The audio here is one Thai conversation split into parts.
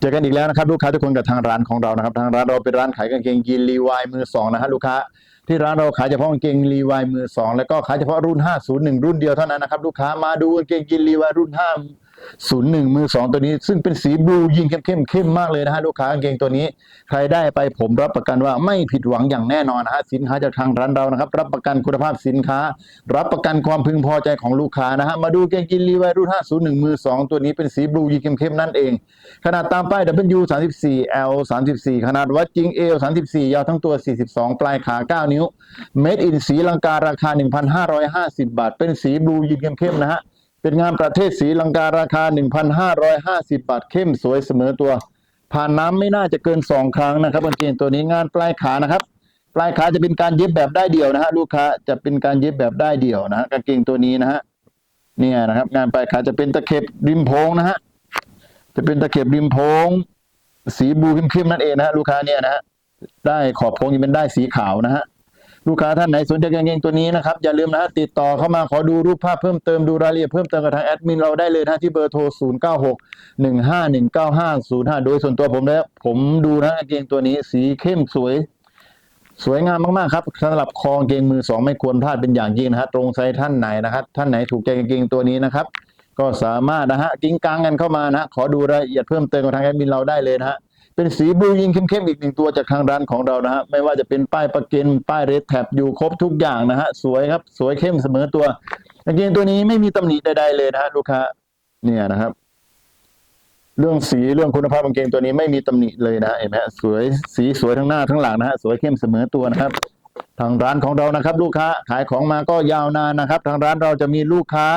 เจอกันอีกแล้วนะครับลูกค้าทุกคนกับทางร้านของเรานะครับ ทางร้านเราเป็นร้านขายกางเกงยีนลีวายมือสองนะฮะลูกค้าที่ร้านเราขายเฉพาะกางเกงลีวายมือสองแล้วก็ขายเฉพาะรุ่น 501 รุ่นเดียวเท่านั้นนะครับลูกค้ามาดูกางเกงยีนลีวายรุ่น 501มือสองตัวนี้ ซึ่งเป็นสีบลูยิงเข้มเข้มเข้มมากเลยนะฮะลูกค้ากางเกงตัวนี้ ใครได้ไปผมรับประกันว่าไม่ผิดหวังอย่างแน่นอนนะฮะสินค้าจากทางร้านเรานะครับ รับประกันคุณภาพสินค้า รับประกันความพึงพอใจของลูกค้านะฮะมาดูเกงยีนรีวรุ่น501มือสองตัวนี้เป็นสีบลูยิงเข้มเข้มนั่นเอง ขนาดตามป้าย W 34 L 34ขนาดวัดจริง L 34ยาวทั้งตัว42ปลายขา9นิ้ว Made in สีลังการาคา1,550บาท เป็นสีบลูยินเข้มๆนะฮะ เป็นงานประเทศสีลังการาคา 1,550 บาทเข้มสวยเสมอตัว ผ่านน้ำไม่น่าจะเกิน 2 ครั้งนะครับกางเกงตัวนี้งานปลายขานะครับ ปลายขาจะเป็นการเย็บแบบได้เดี่ยวนะฮะลูกค้าจะเป็นการเย็บแบบได้เดี่ยวนะฮะกางเกงตัวนี้นะฮะเนี่ยนะครับ งานปลายขาจะเป็นตะเข็บริมโพงนะฮะจะเป็นตะเข็บริมโพงสีบูเข้มๆนั่นเองนะฮะลูกค้าเนี่ยนะฮะได้ขอบโพงยังเป็นได้สีขาวนะฮะ ลูกค้าท่านไหนสนใจกางเกงตัวนี้นะครับ อย่าลืมนะฮะติดต่อเข้ามาขอดูรูปภาพเพิ่มเติมดูรายละเอียดเพิ่มเติมกับทางแอดมินเราได้เลยนะที่เบอร์โทร 0 9 6 1 5 1 9 5 0 5 โดยส่วนตัวผมแล้วผมดูนะกางเกงตัวนี้สีเข้มสวย สวยงามมากๆครับสำหรับคองเกงมือสองไม่ควรพลาดเป็นอย่างยิ่งนะฮะตรงไซส์ท่านไหนนะครับ ท่านไหนถูกใจกางเกงตัวนี้นะครับ ก็สามารถนะฮะกิ้งกังกันเข้ามานะขอดูรายละเอียดเพิ่มเติมกับทางแอดมินเราได้เลยนะฮะ เป็นสีบลูยิงเข้มๆอีกหนึ่งตัวจากทางร้านของเรานะฮะไม่ว่าจะเป็นป้ายประกันป้ายเรดแท็บอยู่ครบทุกอย่างนะฮะสวยครับสวยเข้มเสมอตัวกางเกงตัวนี้ไม่มีตำหนิใดๆเลยนะฮะลูกค้าเนี่ยนะครับ เรื่องสีเรื่องคุณภาพกางเกงตัวนี้ไม่มีตำหนิเลยนะเห็นไหมสวยสีสวยทั้งหน้าทั้งหลังนะฮะสวยเข้มเสมอตัวนะครับ ทางร้านของเรานะครับ ลูกค้าขายของมาก็ยาวนานนะครับ ทางร้านเราจะมีลูกค้า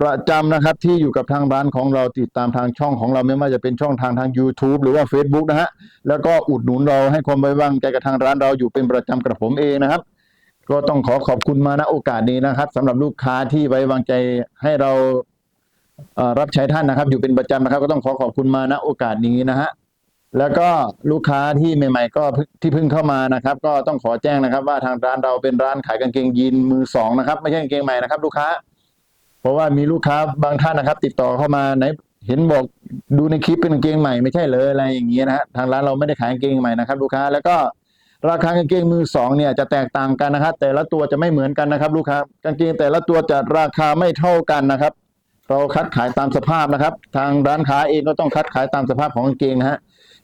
ประจำนะครับที่อยู่กับทางร้านของเราติดตามทางช่องของเราไม่ว่าจะเป็นช่องทางทาง YouTube หรือว่า Facebook นะฮะแล้วก็อุดหนุนเราให้ความไว้วางใจกับทางร้านเราอยู่เป็นประจำกับผมเองนะครับ ก็ต้องขอขอบคุณมาณโอกาสนี้นะครับสำหรับลูกค้าที่ไว้วางใจให้เราเอ่อรับใช้ท่านนะครับ อยู่เป็นประจำนะครับ ก็ต้องขอขอบคุณมาณโอกาสนี้นะฮะแล้วก็ลูกค้าที่ใหม่ ๆ ก็ที่เพิ่งเข้ามานะครับ ก็ต้องขอแจ้งนะครับ ว่าทางร้านเราเป็นร้านขายกางเกงยีนมือสองนะครับ ไม่ใช่กางเกงใหม่นะครับ ลูกค้า เพราะว่ามีลูกค้าบางท่านนะครับ ติดต่อเข้ามาไหนเห็นบอกดูในคลิปเป็นกางเกงใหม่ไม่ใช่เลยอะไรอย่างเงี้ยนะฮะทางร้านเราไม่ได้ขายกางเกงใหม่นะครับลูกค้าแล้วก็ราคากางเกงมือสองเนี่ยจะแตกต่างกันนะครับแต่ละตัวจะไม่เหมือนกันนะครับ ลูกค้ากางเกงแต่ละตัวจะราคาไม่เท่ากันนะครับ เราคัดขายตามสภาพนะครับ ทางร้านค้าเองก็ต้องคัดขายตามสภาพของกางเกงนะฮะ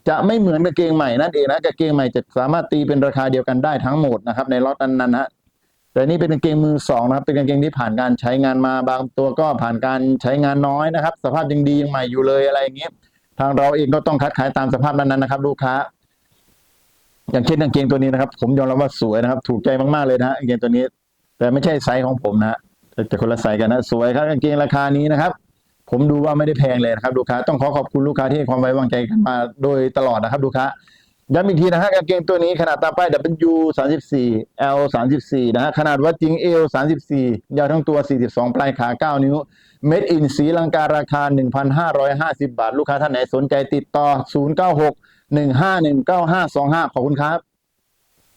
จะไม่เหมือนกางเกงใหม่นั่นเองนะกางเกงใหม่จะสามารถตีเป็นราคาเดียวกันได้ทั้งหมดนะครับ ในล็อตนั้นๆนะฮะ แต่นี่เป็นกางเกงมือสองนะครับ เป็นกางเกงที่ผ่านการใช้งานมาบางตัวก็ผ่านการใช้งานน้อยนะครับ สภาพยังดียังใหม่อยู่เลยอะไรอย่างเงี้ยทางเราเองก็ต้องคัดขายตามสภาพนั้นๆนะครับ ลูกค้า อย่างเช่นกางเกงตัวนี้นะครับ ผมยอมรับว่าสวยนะครับ ถูกใจมากๆเลยนะกางเกงตัวนี้ แต่ไม่ใช่ไซส์ของผมนะแต่คนละไซส์กันนะสวยครับกางเกงราคานี้นะครับ ผมดูว่าไม่ได้แพงเลยนะครับ ลูกค้าต้องขอขอบคุณลูกค้าที่ให้ความไว้วางใจกันมาโดยตลอดนะครับ ลูกค้า ย้ำอีกทีนะฮะกางเกงตัวนี้ขนาดตามป้าย W 34 L 34นะฮะขนาดวัดจริง L 34 ยาวทั้งตัว 42 ปลายขา 9 นิ้ว Made in สีลังการาคา 1,550 บาท ลูกค้าท่านไหนสนใจติดต่อ 096 1519525ขอบคุณครับ